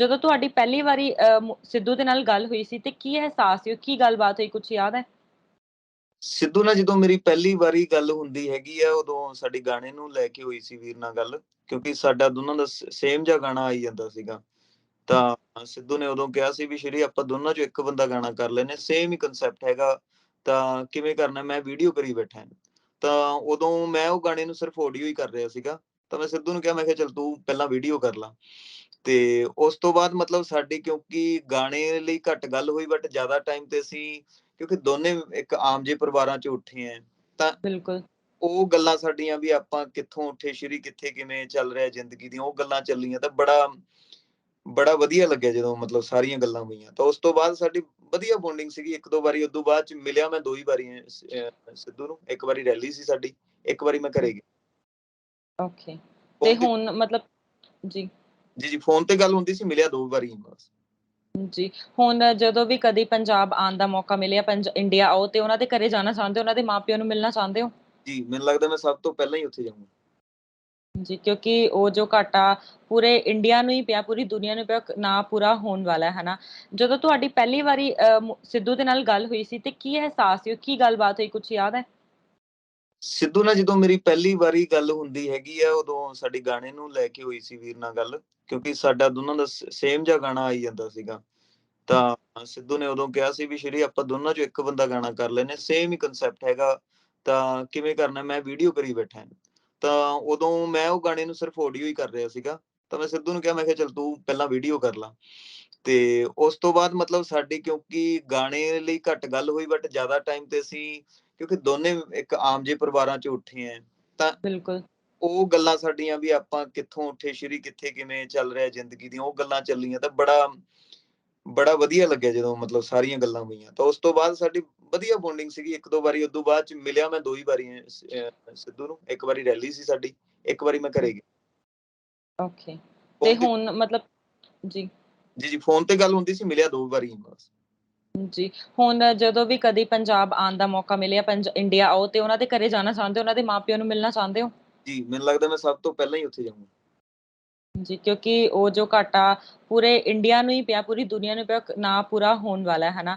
ਜਦੋਂ ਤੁਹਾਡੀ ਪਹਿਲੀ ਵਾਰੀ ਸਿੱਧੂ ਦੇ ਨਾਲ ਗੱਲ ਹੋਈ ਸੀ, ਤੇ ਕੀ ਅਹਿਸਾਸ ਸੀ? ਕੀ ਗੱਲਬਾਤ ਹੋਈ? ਕੁਝ ਯਾਦ ਹੈ? ਸਿੱਧੂ ਨਾਲ ਜਦੋਂ ਮੇਰੀ ਪਹਿਲੀ ਵਾਰੀ ਗੱਲ ਹੁੰਦੀ ਹੈਗੀ ਆ, ਉਦੋਂ ਸਾਡੀ ਗਾਣੇ ਨੂੰ ਲੈ ਕੇ ਹੋਈ ਸੀ ਵੀਰ ਨਾਲ ਗੱਲ, ਕਿਉਂਕਿ ਸਾਡਾ ਦੋਨਾਂ ਦਾ ਸੇਮ ਜਿਹਾ ਗਾਣਾ ਆਈ ਜਾਂਦਾ ਸੀਗਾ। ਤਾਂ ਸਿੱਧੂ ਨੇ ਉਦੋਂ ਕਿਹਾ ਸੀ ਵੀ, ਸ਼੍ਰੀ, ਆਪਾਂ ਦੋਨਾਂ ਚੋਂ ਇੱਕ ਬੰਦਾ ਗਾਣਾ ਕਰ ਲੈਨੇ ਸੇਮ ਹੀ ਕਨਸੈਪਟ ਹੈਗਾ, ਤਾਂ ਕਿਵੇਂ ਕਰਨਾ, ਮੈਂ ਵੀਡੀਓ ਕਰੀ ਬੈਠਾ ਤਾਂ ਉਦੋਂ ਮੈਂ ਉਹ ਗਾਣੇ ਨੂੰ ਸਿਰਫ ਆਡੀਓ ਹੀ ਕਰ ਰਿਹਾ ਸੀਗਾ, ਤਾਂ ਮੈਂ ਸਿੱਧੂ ਨੂੰ ਕਿਹਾ, ਮੈਂ ਕਿਹਾ, ਚਲ ਤੂੰ ਪਹਿਲਾਂ ਵੀਡੀਓ ਕਰ ਲਾ। ਤੇ ਉਸ ਤੋਂ ਬਾਅਦ ਮਤਲਬ ਸਾਡੀ ਕਿਉਂਕਿ ਗਾਣੇ ਲਈ ਘੱਟ ਗੱਲ ਹੋਈ ਬਟ ਜ਼ਿਆਦਾ ਟਾਈਮ ਤੇ ਅਸੀਂ ਕਿਉਂਕਿ ਦੋਨੇ ਇੱਕ ਆਮ ਜੇ ਪਰਿਵਾਰਾਂ ਚ ਉੱਠੇ ਆ ਤਾਂ ਬਿਲਕੁਲ। ਉਹ ਗੱਲਾਂ ਸਾਡੀਆਂ ਵੀ ਆਪਾਂ ਕਿੱਥੋਂ ਉੱਠੇ ਸ਼੍ਰੀ ਕਿੱਥੇ ਕਿਵੇਂ ਚੱਲ ਰਿਹਾ ਜ਼ਿੰਦਗੀ ਦੀਆਂ ਉਹ ਗੱਲਾਂ ਚੱਲੀਆਂ ਤਾਂ ਬੜਾ ਬੜਾ ਵਧੀਆ ਲੱਗਿਆ ਜਦੋਂ ਮਤਲਬ ਸਾਰੀਆਂ ਗੱਲਾਂ ਹੋਈਆਂ। ਤਾਂ ਉਸ ਤੋਂ ਬਾਅਦ ਸਾਡੀ ਵਧੀਆ ਬੌਂਡਿੰਗ ਸੀਗੀ ਇੱਕ ਦੋ ਵਾਰੀ ਉਦੋਂ ਬਾਅਦ ਚ ਮਿਲਿਆ ਮੈਂ ਦੋ ਹੀ ਵਾਰੀ ਸਿੱਧੂ ਨੂੰ ਇੱਕ ਵਾਰੀ ਰੈਲੀ ਸੀ ਸਾਡੀ ਇੱਕ ਵਾਰੀ ਮੈਂ ਘਰੇ ਗਿਆ। ਓਕੇ। ਤੇ ਤੇ- ਹੁਣ ਮਤਲਬ ਜੀ। ਜੀ ਜੀ ਫੋਨ ਤੇ ਗੱਲ ਹੁੰਦੀ ਸੀ ਮਿਲਿਆ ਦੋ ਵਾਰੀ ਬਸ। ਜੀ ਹੁਣ ਜਦੋਂ ਵੀ ਕਦੀ ਪੰਜਾਬ ਆਉਣ ਦਾ ਮੌਕਾ ਮਿਲਿਆ ਇੰਡੀਆ ਆਓ ਤੇ ਉਹਨਾਂ ਦੇ ਘਰੇ ਜਾਣਾ ਚਾਹੁੰਦੇ ਹੋ ਉਹਨਾਂ ਦੇ ਮਾਪਿਆਂ ਨੂੰ ਮਿਲਣਾ ਚਾਹੁੰਦੇ ਹੋ? ਜੀ ਮੈਨੂੰ ਲੱਗਦਾ ਮੈਂ ਸਭ ਤੋਂ ਪਹਿਲਾਂ ਹੀ ਉੱਥੇ ਜਾਊਂਗਾ। ਜੀ ਕਿਉਂਕਿ ਉਹ ਜੋ ਘਾਟਾ ਪੂਰੇ ਇੰਡੀਆ ਨੂੰ ਹੀ ਪਿਆ ਪੂਰੀ ਦੁਨੀਆ ਨੂੰ ਪਿਆ ਨਾ ਪੂਰਾ ਹੋਣ ਵਾਲਾ ਹੈ ਹਨਾ? ਜਦੋਂ ਤੁਹਾਡੀ ਪਹਿਲੀ ਵਾਰੀ ਸਿੱਧੂ ਦੇ ਨਾਲ ਗੱਲ ਹੋਈ ਸੀ ਤੇ ਕੀ ਅਹਿਸਾਸ ਸੀ ਕੀ ਗੱਲਬਾਤ ਹੋਈ ਕੁਝ ਯਾਦ ਹੈ? ਸਿੱਧੂ ਨਾਲ ਜਦੋਂ ਮੇਰੀ ਪਹਿਲੀ ਵਾਰੀ ਗੱਲ ਹੁੰਦੀ ਹੈਗੀ ਆ, ਉਦੋਂ ਸਾਡੀ ਗਾਣੇ ਨੂੰ ਲੈ ਕੇ ਹੋਈ ਸੀ ਵੀਰ ਨਾਲ ਗੱਲ, ਕਿਉਂਕਿ ਸਾਡਾ ਦੋਨਾਂ ਦਾ ਸੇਮ ਜਿਹਾ ਗਾਣਾ ਆਈ ਜਾਂਦਾ ਸੀਗਾ। ਤਾਂ ਸਿੱਧੂ ਨੇ ਉਦੋਂ ਕਿਹਾ ਸੀ ਵੀ, ਸ਼੍ਰੀ, ਆਪਾਂ ਦੋਨਾਂ ਚੋਂ ਇੱਕ ਬੰਦਾ ਗਾਣਾ ਕਰ ਲੈਨੇ ਸੇਮ ਹੀ ਕਨਸੈਪਟ ਹੈਗਾ, ਤਾਂ ਕਿਵੇਂ ਕਰਨਾ, ਮੈਂ ਵੀਡੀਓ ਕਰੀ ਬੈਠਾ ਤਾਂ ਉਦੋਂ ਮੈਂ ਉਹ ਗਾਣੇ ਨੂੰ ਸਿਰਫ ਆਡੀਓ ਹੀ ਕਰ ਰਿਹਾ ਸੀਗਾ, ਤਾਂ ਮੈਂ ਸਿੱਧੂ ਨੂੰ ਕਿਹਾ, ਮੈਂ ਕਿਹਾ, ਚਲ ਤੂੰ ਪਹਿਲਾਂ ਵੀਡੀਓ ਕਰ ਲਾ। ਤੇ ਉਸ ਤੋਂ ਬਾਅਦ ਮਤਲਬ ਸਾਡੀ ਕਿਉਂਕਿ ਗਾਣੇ ਲਈ ਘੱਟ ਗੱਲ ਹੋਈ ਬਟ ਜ਼ਿਆਦਾ ਟਾਈਮ ਤੇ ਅਸੀਂ ਕਿਉਂਕਿ ਦੋਨੇ ਇੱਕ ਆਮ ਜੇ ਪਰਿਵਾਰਾਂ ਚ ਉੱਠੇ ਆ ਤਾਂ ਬਿਲਕੁਲ। ਉਹ ਗੱਲਾਂ ਸਾਡੀਆਂ ਵੀ ਆਪਾਂ ਕਿੱਥੋਂ ਉੱਠੇ ਸ਼੍ਰੀ ਕਿੱਥੇ ਕਿਵੇਂ ਚੱਲ ਰਿਹਾ ਜ਼ਿੰਦਗੀ ਦੀਆਂ ਉਹ ਗੱਲਾਂ ਚੱਲੀਆਂ ਤਾਂ ਬੜਾ ਬੜਾ ਵਧੀਆ ਲੱਗਿਆ ਜਦੋਂ ਮਤਲਬ ਸਾਰੀਆਂ ਗੱਲਾਂ ਹੋਈਆਂ। ਤਾਂ ਉਸ ਤੋਂ ਬਾਅਦ ਸਾਡੀ ਵਧੀਆ ਬੌਂਡਿੰਗ ਸੀਗੀ ਇੱਕ ਦੋ ਵਾਰੀ ਉਦੋਂ ਬਾਅਦ ਚ ਮਿਲਿਆ ਮੈਂ ਦੋ ਹੀ ਵਾਰੀ ਸਿੱਧੂ ਨੂੰ ਇੱਕ ਵਾਰੀ ਰੈਲੀ ਸੀ ਸਾਡੀ ਇੱਕ ਵਾਰੀ ਮੈਂ ਘਰੇ ਗਿਆ। ਓਕੇ। ਤੇ- ਹੁਣ ਮਤਲਬ ਜੀ। ਜੀ ਜੀ ਫੋਨ ਤੇ ਗੱਲ ਹੁੰਦੀ ਸੀ ਮਿਲਿਆ ਦੋ ਵਾਰੀ ਬਸ। ਜੀ ਹੁਣ ਜਦੋਂ ਵੀ ਕਦੀ ਪੰਜਾਬ ਆਉਣ ਦਾ ਮੌਕਾ ਮਿਲਿਆ ਇੰਡੀਆ ਆਓ ਤੇ ਉਹਨਾਂ ਦੇ ਘਰੇ ਜਾਣਾ ਚਾਹੁੰਦੇ ਹੋ ਉਹਨਾਂ ਦੇ ਮਾਪਿਆਂ ਨੂੰ ਮਿਲਣਾ ਚਾਹੁੰਦੇ ਹੋ? ਜੀ ਮੈਨੂੰ ਲੱਗਦਾ ਮੈਂ ਸਭ ਤੋਂ ਪਹਿਲਾਂ ਹੀ ਉੱਥੇ ਜਾਊਂਗਾ। ਜੀ ਕਿਉਂਕਿ ਉਹ ਜੋ ਘਾਟਾ ਪੂਰੇ ਇੰਡੀਆ ਨੂੰ ਹੀ ਪਿਆ ਪੂਰੀ ਦੁਨੀਆ ਨੂੰ ਪਿਆ ਨਾ ਪੂਰਾ ਹੋਣ ਵਾਲਾ ਹੈ ਹਨਾ